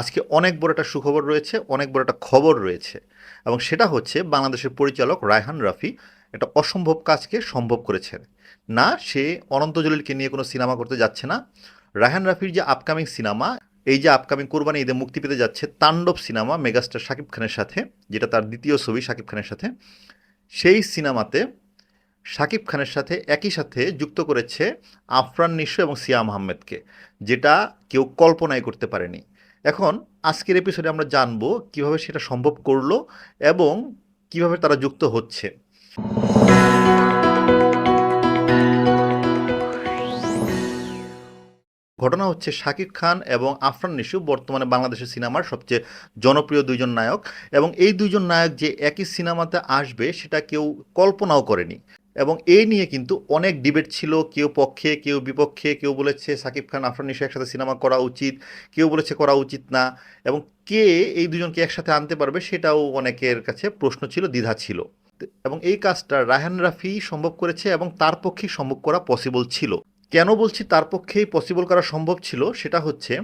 আজকে অনেক বড় একটা সুখবর রয়েছে, অনেক বড় একটা খবর রয়েছে এবং সেটা হচ্ছে বাংলাদেশের পরিচালক রায়হান রাফি একটা অসম্ভব কাজকে সম্ভব করেছে না, সে অনন্ত জলিলকে নিয়ে কোনো সিনেমা করতে যাচ্ছে না। রায়হান রাফির যে আপকামিং সিনেমা, এই যে আপকামিং কোরবানি ঈদে মুক্তি পেতে যাচ্ছে তাণ্ডব সিনেমা মেগাস্টার শাকিব খানের সাথে, যেটা তার দ্বিতীয় ছবি শাকিব খানের সাথে, সেই সিনেমাতে শাকিব খানের সাথে একই সাথে যুক্ত করেছে আফরান নিশো এবং সিয়াম আহমেদকে যেটা কেউ কল্পনাই করতে পারেনি। এখন আজকের এপিসোডে আমরা জানব কীভাবে সেটা সম্ভব করল এবং কীভাবে তারা যুক্ত হচ্ছে। ঘটনা হচ্ছে শাকিব খান এবং আফরান নিশু বর্তমানে বাংলাদেশের সিনেমার সবচেয়ে জনপ্রিয় দুইজন নায়ক এবং এই দুইজন নায়ক যে একই সিনেমাতে আসবে সেটা কেউ কল্পনাও করেনি। এবং এই নিয়ে কিন্তু অনেক ডিবেট ছিল। কেউ পক্ষে, কেউ বিপক্ষে, কেউ বলেছে সাকিব খান, আফরান নিশো একসাথে সিনেমা করা উচিত, কেউ বলেছে করা উচিত না এবং কে এই দুজনকে একসাথে আনতে পারবে সেটাও অনেকের কাছে প্রশ্ন ছিল, দ্বিধা ছিল। এবং এই কাজটা রায়হান রাফি সম্ভব করেছে এবং তার পক্ষেই সম্ভব করা পসিবল ছিল। কেন বলছি তার পক্ষেই পসিবল করা সম্ভব ছিল? সেটা হচ্ছে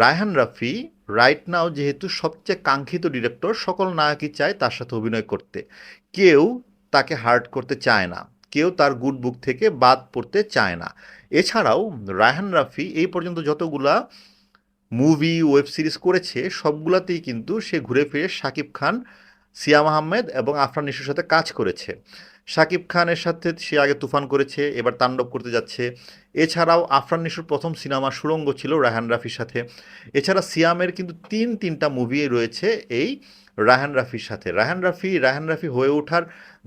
রায়হান রাফি রাইট নাও যেহেতু সবচেয়ে কাঙ্ক্ষিত ডিরেক্টর সকল নায়কই চায় তার সাথে অভিনয় করতে। কেউ তাকে হার্ট করতে চায় না। কেউ তার গুড বুক থেকে বাদ পড়তে চায় না। এছাড়াও রায়হান রাফি এই পর্যন্ত যতগুলা মুভি, ওয়েব সিরিজ করেছে, সবগুলাতেই কিন্তু সে ঘুরে ফিরে শাকিব খান সিয়াম আহমেদ এবং আফরান নিশুর সাথে কাজ করেছে। শাকিব খানের সাথে সে আগে তুফান করেছে, এবার তাণ্ডব করতে যাচ্ছে। এছাড়াও আফরান নিশুর প্রথম সিনেমা সুরঙ্গ ছিল রায়হান রাফির সাথে। এছাড়া সিয়ামের কিন্তু তিন তিনটা মুভি রয়েছে এই রায়হান রাফির সাথে। রায়হান রাফি রায়হান রাফি হয়ে ওঠার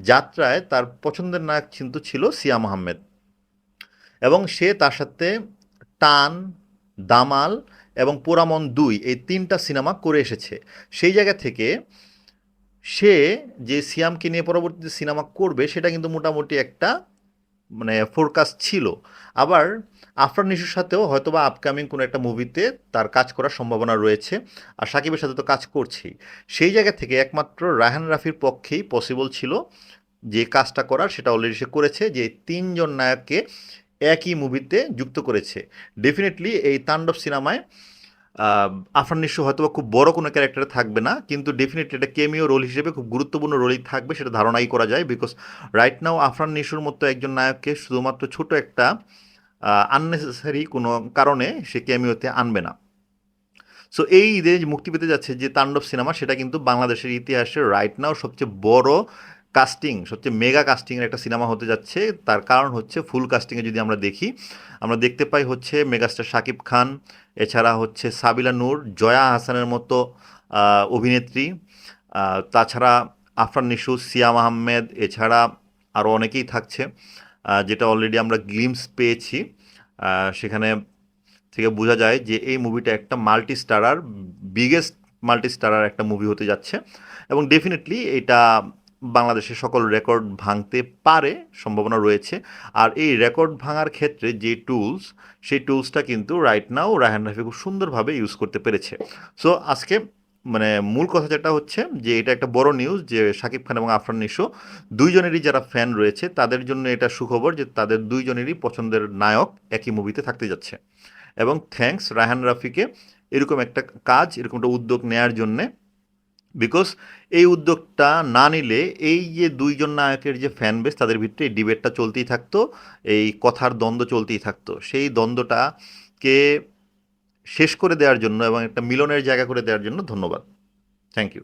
যাত্রায় তার পছন্দের নায়ক কিন্তু ছিল সিয়াম আহমেদ এবং সে তার সাথে টান, দামাল এবং পোরামন দুই এই তিনটা সিনেমা করে এসেছে। সেই জায়গা থেকে সে যে সিয়ামকে নিয়ে পরবর্তীতে সিনেমা করবে, সেটা কিন্তু মোটামুটি একটা মানে ফোরকাস্ট ছিল। আবার আফরান নিশুর সাথেও হয়তোবা আপকামিং কোনো একটা মুভিতে তার কাজ করার সম্ভাবনা রয়েছে, আর সাকিবের সাথে তো কাজ করছেই। সেই জায়গা থেকে একমাত্র রায়হান রাফির পক্ষেই পসিবল ছিল যে কাজটা করার, সেটা অলরেডি সে করেছে, যে তিনজন নায়ককে একই মুভিতে যুক্ত করেছে। ডেফিনেটলি এই তাণ্ডব সিনেমায় আফরান নিশো হয়তো খুব বড় কোনো ক্যারেক্টারে থাকবে না, কিন্তু ডেফিনেটলি এটা কেমিও রোল হিসেবে খুব গুরুত্বপূর্ণ রোলই থাকবে, সেটা ধারণাই করা যায় বিকজ রাইট নাও আফরান নিশুর মতো একজন নায়ককে শুধুমাত্র ছোট একটা আননেসেসারি কোনো কারণে সে ক্যামিওতে আনবে না। সো এই ঈদে মুক্তি পেতে যাচ্ছে যে তাণ্ডব সিনেমা সেটা কিন্তু বাংলাদেশের ইতিহাসে রাইট নাও সবচেয়ে বড় কাস্টিং সবচেয়ে মেগা কাস্টিংয়ের একটা সিনেমা হতে যাচ্ছে। তার কারণ হচ্ছে ফুল কাস্টিংয়ে যদি আমরা দেখি, আমরা দেখতে পাই হচ্ছে মেগাস্টার শাকিব খান, এছাড়া হচ্ছে সাবিলা নূর, জয়া হাসানের মতো অভিনেত্রী। তাছাড়া আফরান নিশু, সিয়াম আহমেদ, এছাড়া আরও অনেকেই থাকছে যেটা অলরেডি আমরা গ্লিমস পেয়েছি। সেখানে থেকে বোঝা যায় যে এই মুভিটা একটা multi starrer biggest multi starrer একটা মুভি হতে যাচ্ছে। এবং ডেফিনেটলি এটা বাংলাদেশের সকল রেকর্ড ভাঙতে পারে, সম্ভাবনা রয়েছে। আর এই রেকর্ড ভাঙার ক্ষেত্রে যে টুলস সেই টুলসটা কিন্তু রাইট নাও রায়হান রাফি খুব সুন্দরভাবে ইউজ করতে পেরেছে। সো আজকে মানে মূল কথা যেটা হচ্ছে যে এটা একটা বড় নিউজ যে শাকিব খান এবং আফরান নিশো দুইজনেরই যারা ফ্যান রয়েছে, তাদের জন্য এটা সুখবর যে তাদের দুইজনেরই পছন্দের নায়ক একই মুভিতে থাকতে যাচ্ছে। এবং থ্যাঙ্কস রায়হান রাফিকে এরকম একটা কাজ, এরকম একটা উদ্যোগ নেয়ার জন্যে বিকজ এই উদ্যোগটা না নিলে এই যে দুইজন নায়কের যে ফ্যান বেস তাদের ভিতরে এই ডিবেটটা চলতেই থাকতো, এই কথার দ্বন্দ্ব চলতেই থাকতো। সেই দ্বন্দ্বটাকে শেষ করে দেওয়ার জন্য এবং একটা মিলনের জায়গা করে দেওয়ার জন্য ধন্যবাদ। Thank you